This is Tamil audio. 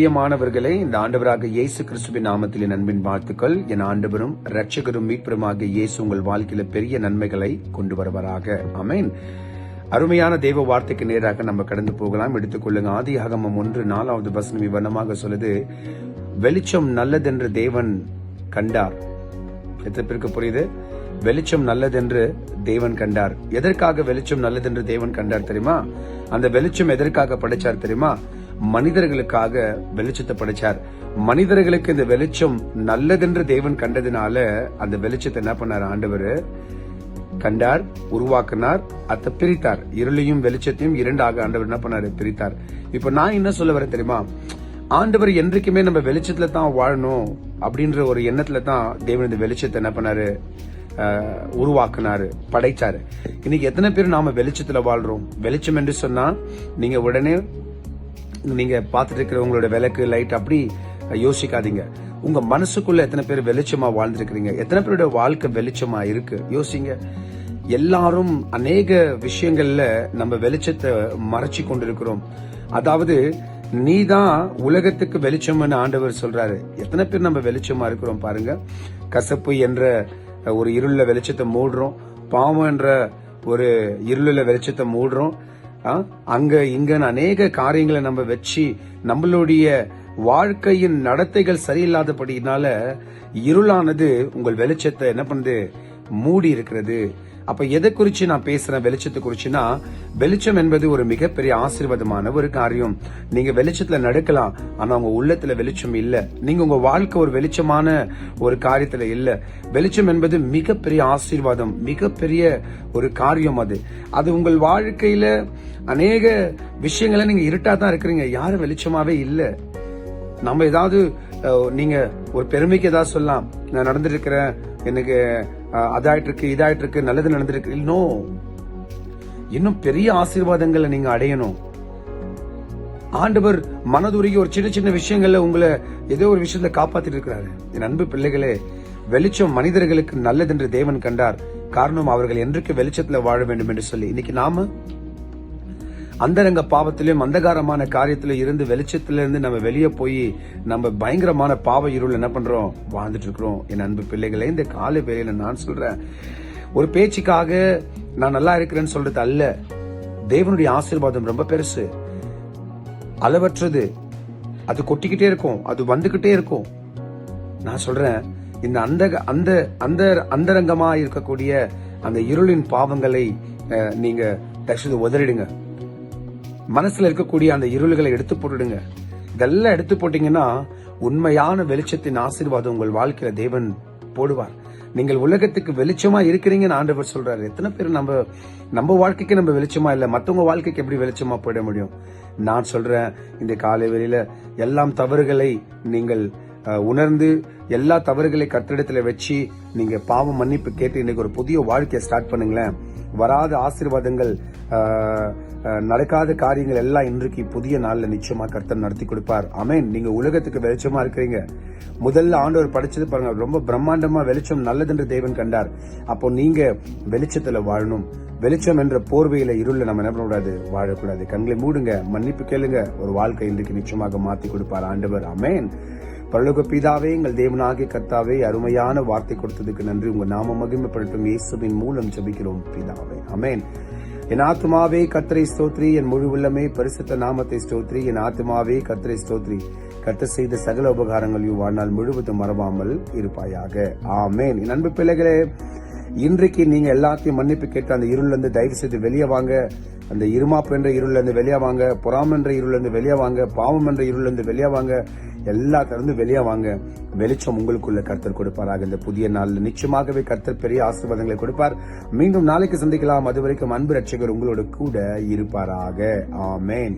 பிரியமானவர்களே இந்த ஆண்டவராக இயேசு கிறிஸ்துவின் நாமத்தில் என் அன்பின் வாழ்த்துக்கள். என் ஆண்டவரும் ரட்சகரும் மீட்பருமாக இயேசு உங்கள் வாழ்க்கையில பெரிய நன்மைகளை கொண்டு வருவாராக. அமேன் அருமையான தெய்வ வார்த்தைக்கு நேராக நம்ம கடந்து போகலாம். எடுத்துக்கொள்ளுங்க ஆதி ஆகமம் ஒன்று நாலாவது வசனம் விவரணமாக சொல்லுது. வெளிச்சம் நல்லதென்று தேவன் கண்டார். எத்தனை பேருக்கு புரியுது? வெளிச்சம் நல்லதென்று தேவன் கண்டார். எதற்காக வெளிச்சம் நல்லதென்று தேவன் கண்டார் தெரியுமா? அந்த வெளிச்சம் எதற்காக படைச்சார் தெரியுமா? மனிதர்களுக்காக வெளிச்சத்தை படைச்சார். மனிதர்களுக்கு இந்த வெளிச்சம் நல்லதென்று தேவன் கண்டதுனால அந்த வெளிச்சத்தை என்ன பண்ணார் ஆண்டவர்? கண்டார் உருவாக்கினார் அதை பிரித்தார். இருளையும் வெளிச்சத்தையும் இரண்டாக ஆண்டவர் என்ன பண்ணாரு? பிரித்தார். இப்ப நான் என்ன சொல்ல வரேன் தெரியுமா? ஆண்டவர் என்றைக்குமே நம்ம வெளிச்சத்துல தான் வாழணும் அப்படின்ற ஒரு எண்ணத்துல தான் தேவன் இந்த வெளிச்சத்தை என்ன பண்ணாரு? உருவாக்குனாரு படைச்சாரு. இன்னைக்கு எத்தனை பேர் நாம வெளிச்சத்துல வாழ்றோம்? வெளிச்சம் என்று சொன்னா நீங்க உடனே நீங்கள் பார்த்துட்டு இருக்கிற உங்களோட விளக்கு லைட் அப்படி யோசிக்காதீங்க. உங்க மனசுக்குள்ள எத்தனை பேர் வெளிச்சமா வாழ்ந்திருக்கிறீங்க? எத்தனை பேரோட வாழ்க்கை வெளிச்சமா இருக்கு? யோசிங்க. எல்லாரும் அநேக விஷயங்கள்ல நம்ம வெளிச்சத்தை மறைச்சி கொண்டிருக்கிறோம். அதாவது நீதான் உலகத்துக்கு வெளிச்சம்னு ஆண்டவர் சொல்றாரு. எத்தனை பேர் நம்ம வெளிச்சமா இருக்கிறோம் பாருங்க. கசப்பு என்ற ஒரு இருள வெளிச்சத்தை மூடுறோம். பாவம் என்ற ஒரு இருளில் வெளிச்சத்தை மூடுறோம். அங்க இங்கன்னு அநேக காரியங்களை நம்ம வச்சு நம்மளுடைய வாழ்க்கையின் நடத்தைகள் சரியில்லாதபடினால இருளானது உங்கள் வெளிச்சத்தை என்ன பண்ணுது? மூடி இருக்கிறது. அப்ப எதை குறிச்சு நான் பேசுறேன்? வெளிச்சத்தை குறிச்சுன்னா வெளிச்சம் என்பது ஒரு மிகப்பெரிய ஆசீர்வாதமான ஒரு காரியம். நீங்க வெளிச்சத்துல நடக்கலாம் ஆனா உங்க உள்ளத்துல வெளிச்சம் இல்ல. நீங்க உங்க வாழ்க்கை ஒரு வெளிச்சமான ஒரு காரியத்துல இல்ல. வெளிச்சம் என்பது மிகப்பெரிய ஆசீர்வாதம் மிகப்பெரிய ஒரு காரியம் அது. அது உங்கள் வாழ்க்கையில அநேக விஷயங்களை நீங்க இருட்டா தான் இருக்கிறீங்க. யாரும் வெளிச்சமாவே இல்ல. நம்ம ஏதாவது நீங்க ஒரு பெருமைக்கு ஏதாவது சொல்லலாம். நான் நடந்துட்டு இருக்கிறேன் எனக்கு அதாயிட்டு இருக்கு இதாயிட்டு இருக்கு நல்லது நடந்திருக்கு. இன்னும் இன்னும் பெரிய ஆசீர்வாதங்களை நீங்க அடையணும். ஆண்டவர் மனதுருகி ஒரு சின்ன சின்ன விஷயங்கள்ல உங்களை ஏதோ ஒரு விஷயத்துல காப்பாத்திட்டு இருக்கிறாரு. என் அன்பு பிள்ளைகளே வெளிச்சம் மனிதர்களுக்கு நல்லதென்று தேவன் கண்டார். காரணம் அவர்கள் என்றைக்கு வெளிச்சத்துல வாழ வேண்டும் என்று சொல்லி. இன்னைக்கு நாம அந்தரங்க பாவத்திலும் அந்தகாரமான காரியத்துல இருந்து வெளிச்சத்துல இருந்து நம்ம வெளியே போய் நம்ம பயங்கரமான பாவ இருள் என்ன பண்றோம்? வாழ்ந்துட்டு இருக்கிறோம் என் அன்பு பிள்ளைகளை இந்த காலை வேலையில நான் சொல்றேன் ஒரு பேச்சுக்காக நான் நல்லா இருக்கிறேன்னு சொல்றது அல்ல. தேவனுடைய ஆசீர்வாதம் ரொம்ப பெருசு. அளவற்றது. அது கொட்டிக்கிட்டே இருக்கும். அது வந்துகிட்டே இருக்கும். நான் சொல்றேன் இந்த அந்த அந்த அந்த அந்தரங்கமா இருக்கக்கூடிய அந்த இருளின் பாவங்களை நீங்க தயவுசெய்து உதறிடுங்க. மனசுல இருக்கக்கூடிய அந்த இருள்களை எடுத்து போட்டுடுங்க. இதெல்லாம் எடுத்து போட்டீங்கன்னா உண்மையான வெளிச்சத்தின் ஆசீர்வாதம் உங்கள் வாழ்க்கையில தேவன் போடுவார். நீங்கள் உலகத்துக்கு வெளிச்சமா இருக்கிறீங்கன்னு ஆண்டவர் சொல்றாரு. எத்தனை பேர் நம்ம நம்ம வாழ்க்கைக்கு நம்ம வெளிச்சமா இல்ல மத்தவங்க வாழ்க்கைக்கு எப்படி வெளிச்சமா போயிட முடியும்? நான் சொல்றேன் இந்த காலை வெளியில எல்லாம் தவறுகளை நீங்கள் உணர்ந்து எல்லா தவறுகளை கத்திடத்துல வச்சு நீங்க பாவம் மன்னிப்பு கேட்டு இன்னைக்கு ஒரு புதிய வாழ்க்கையை ஸ்டார்ட் பண்ணுங்களேன். வராத ஆசீர்வாதங்கள் நடக்காத காரியங்கள் எல்லாம் இன்றைக்கு புதிய நாளில் நிச்சயமா கர்த்தர் நடத்தி கொடுப்பார். அமேன் நீங்க உலகத்துக்கு வெளிச்சமா இருக்கிறீங்க. முதல்ல ஆண்டவர் படிச்சது பாருங்க ரொம்ப பிரம்மாண்டமா வெளிச்சம் நல்லதென்று தேவன் கண்டார். அப்போ நீங்க வெளிச்சத்துல வாழணும். வெளிச்சம் என்ற போர்வையில இருள நம்ம என்ன பண்ணக்கூடாது? வாழக்கூடாது. கண்களை மூடுங்க மன்னிப்பு கேளுங்க. ஒரு வாழ்க்கை இன்றைக்கு நிச்சயமாக மாத்தி கொடுப்பார் ஆண்டவர். அமேன் பரலோக பிதாவே எங்கள் தேவனாகிய கர்த்தாவே அருமையான வார்த்தை கொடுத்ததுக்கு நன்றி. உங்க நாம மகிமைப்படுத்தும் இயேசுவின் மூலம் ஜபிக்கிறோம் பிதாவே. அமேன் என் ஆத்மாவே கத்தரை ஸ்தோத்ரி. என் முழு உள்ளமே பரிசுத்த நாமத்தை ஸ்தோத்ரி. என் ஆத்மாவே கத்தரை ஸ்தோத்ரி. கத்த செய்த சகல உபகாரங்களையும் வாழ்நாள் முழுவதும் மறவாமல் இருப்பாயாக. ஆமேன். என் அன்பு பிள்ளைகளே இன்றைக்கு நீங்க எல்லாத்தையும் மன்னிப்பு கேட்டு அந்த இருள்ல இருந்து தயவு செய்து வெளியே வாங்க. அந்த இருமாப்பு என்ற இருள்ல இருந்து வெளியே வாங்க. பொறாம என்ற இருள்ல இருந்து வெளியே வாங்க. பாவம் என்ற இருள்ல இருந்து வெளியே வாங்க. எல்லாத்திலிருந்து வெளியே வாங்க. வெளிச்சம் உங்களுக்குள்ள கர்த்தர் கொடுப்பாராக. இந்த புதிய நாளில் நிச்சயமாகவே கர்த்தர் பெரிய ஆசீர்வாதங்களை கொடுப்பார். மீண்டும் நாளைக்கு சந்திக்கலாம். அது வரைக்கும் அன்பு ரட்சகர் உங்களோட கூட இருப்பாராக. ஆமேன்.